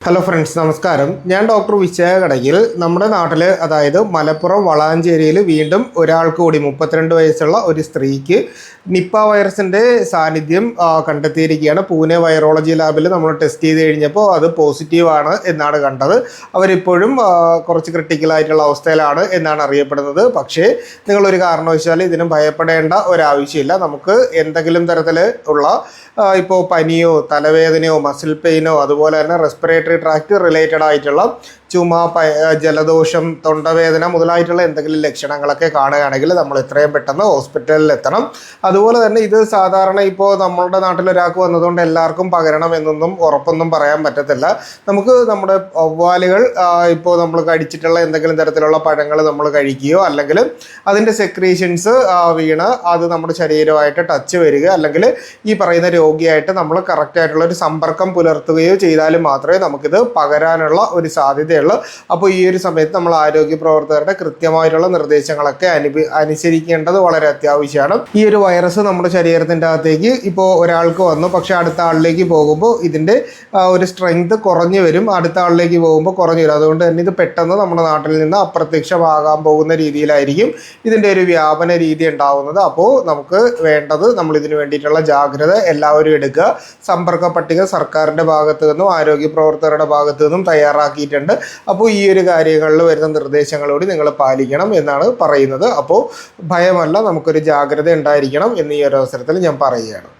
Hello friends നമസ്കാരം. ഞാൻ doctor വിജയ കടയിൽ നമ്മുടെ നാട്ടിൽ അതായത് മലപ്പുറം വളാഞ്ചേരിയിൽ വീണ്ടും ഒരാൾക്ക് കൂടി മുപ്പത്തിരണ്ട് വയസ്സുള്ള ഒരു സ്ത്രീക്ക് നിപ്പ വൈറസിന്റെ സാന്നിധ്യം കണ്ടെത്തിയിരിക്കുകയാണ്. പൂനെ വൈറോളജി ലാബിൽ നമ്മൾ ടെസ്റ്റ് ചെയ്ത് കഴിഞ്ഞപ്പോൾ അത് പോസിറ്റീവാണ് എന്നാണ് കണ്ടത്. അവരിപ്പോഴും കുറച്ച് ക്രിട്ടിക്കലായിട്ടുള്ള അവസ്ഥയിലാണ് എന്നാണ് അറിയപ്പെടുന്നത്. പക്ഷേ നിങ്ങളൊരു കാരണവശാലും ഇതിനും ഭയപ്പെടേണ്ട ഒരാവശ്യമില്ല. നമുക്ക് എന്തെങ്കിലും തരത്തിൽ ഉള്ള ഇപ്പോൾ പനിയോ തലവേദനയോ മസിൽ പെയിനോ അതുപോലെ തന്നെ റെസ്പിറേറ്ററി ട്രാക്ട് റിലേറ്റഡ് ആയിട്ടുള്ള ചുമ ജലദോഷം തൊണ്ടവേദന മുതലായിട്ടുള്ള എന്തെങ്കിലും ലക്ഷണങ്ങളൊക്കെ കാണുകയാണെങ്കിൽ നമ്മൾ എത്രയും പെട്ടെന്ന് ഹോസ്പിറ്റലിൽ എത്തണം. അതുപോലെ തന്നെ ഇത് സാധാരണ ഇപ്പോൾ നമ്മളുടെ നാട്ടിൽ ഒരാൾക്ക് വന്നതുകൊണ്ട് എല്ലാവർക്കും പകരണം എന്നൊന്നും ഉറപ്പൊന്നും പറയാൻ പറ്റത്തില്ല. നമുക്ക് നമ്മുടെ ഒവ്വാലുകൾ ഇപ്പോൾ നമ്മൾ കടിച്ചിട്ടുള്ള എന്തെങ്കിലും തരത്തിലുള്ള പഴങ്ങൾ നമ്മൾ കഴിക്കുകയോ അല്ലെങ്കിൽ അതിന്റെ സെക്രീഷൻസ് വീണ് അത് നമ്മുടെ ശരീരമായിട്ട് ടച്ച് വരിക അല്ലെങ്കിൽ ഈ പറയുന്ന രോഗിയായിട്ട് നമ്മൾ കറക്റ്റായിട്ടുള്ള ഒരു സമ്പർക്കം പുലർത്തുകയോ ചെയ്താലും മാത്രമേ നമുക്കിത് പകരാനുള്ള ഒരു സാധ്യതയുള്ളൂ അപ്പോൾ ഈ ഒരു സമയത്ത് നമ്മൾ ആരോഗ്യ പ്രവർത്തകരുടെ കൃത്യമായിട്ടുള്ള നിർദ്ദേശങ്ങളൊക്കെ അനുഭവി അനുസരിക്കേണ്ടത് വളരെ അത്യാവശ്യമാണ്. ഈ ഒരു വൈറസ് നമ്മുടെ ശരീരത്തിന്റെ അകത്തേക്ക് ഇപ്പോൾ ഒരാൾക്ക് വന്നു. പക്ഷേ അടുത്ത ആളിലേക്ക് പോകുമ്പോൾ ഇതിന്റെ ഒരു സ്ട്രെങ്ത് കുറഞ്ഞു വരും. അടുത്ത ആളിലേക്ക് പോകുമ്പോൾ കുറഞ്ഞു വരും. അതുകൊണ്ട് തന്നെ ഇത് പെട്ടെന്ന് നമ്മുടെ നാട്ടിൽ നിന്ന് അപ്രത്യക്ഷമാകാൻ പോകുന്ന രീതിയിലായിരിക്കും ഇതിന്റെ ഒരു വ്യാപന രീതി ഉണ്ടാവുന്നത്. അപ്പോൾ നമുക്ക് വേണ്ടത് നമ്മൾ ഇതിന് വേണ്ടിയിട്ടുള്ള ജാഗ്രത എല്ലാവരും എടുക്കുക. സമ്പർക്ക പട്ടിക സർക്കാരിന്റെ ഭാഗത്തു നിന്നും ആരോഗ്യ പ്രവർത്തകരുടെ ഭാഗത്തു നിന്നും തയ്യാറാക്കിയിട്ടുണ്ട്. അപ്പോൾ ഈ ഒരു കാര്യങ്ങളിൽ വരുന്ന നിർദ്ദേശങ്ങളോട് നിങ്ങൾ പാലിക്കണം എന്നാണ് പറയുന്നത്. അപ്പോൾ ഭയമല്ല നമുക്കൊരു ജാഗ്രത ഉണ്ടായിരിക്കണം എന്ന് ഈ ഒരു അവസരത്തിൽ ഞാൻ പറയുകയാണ്.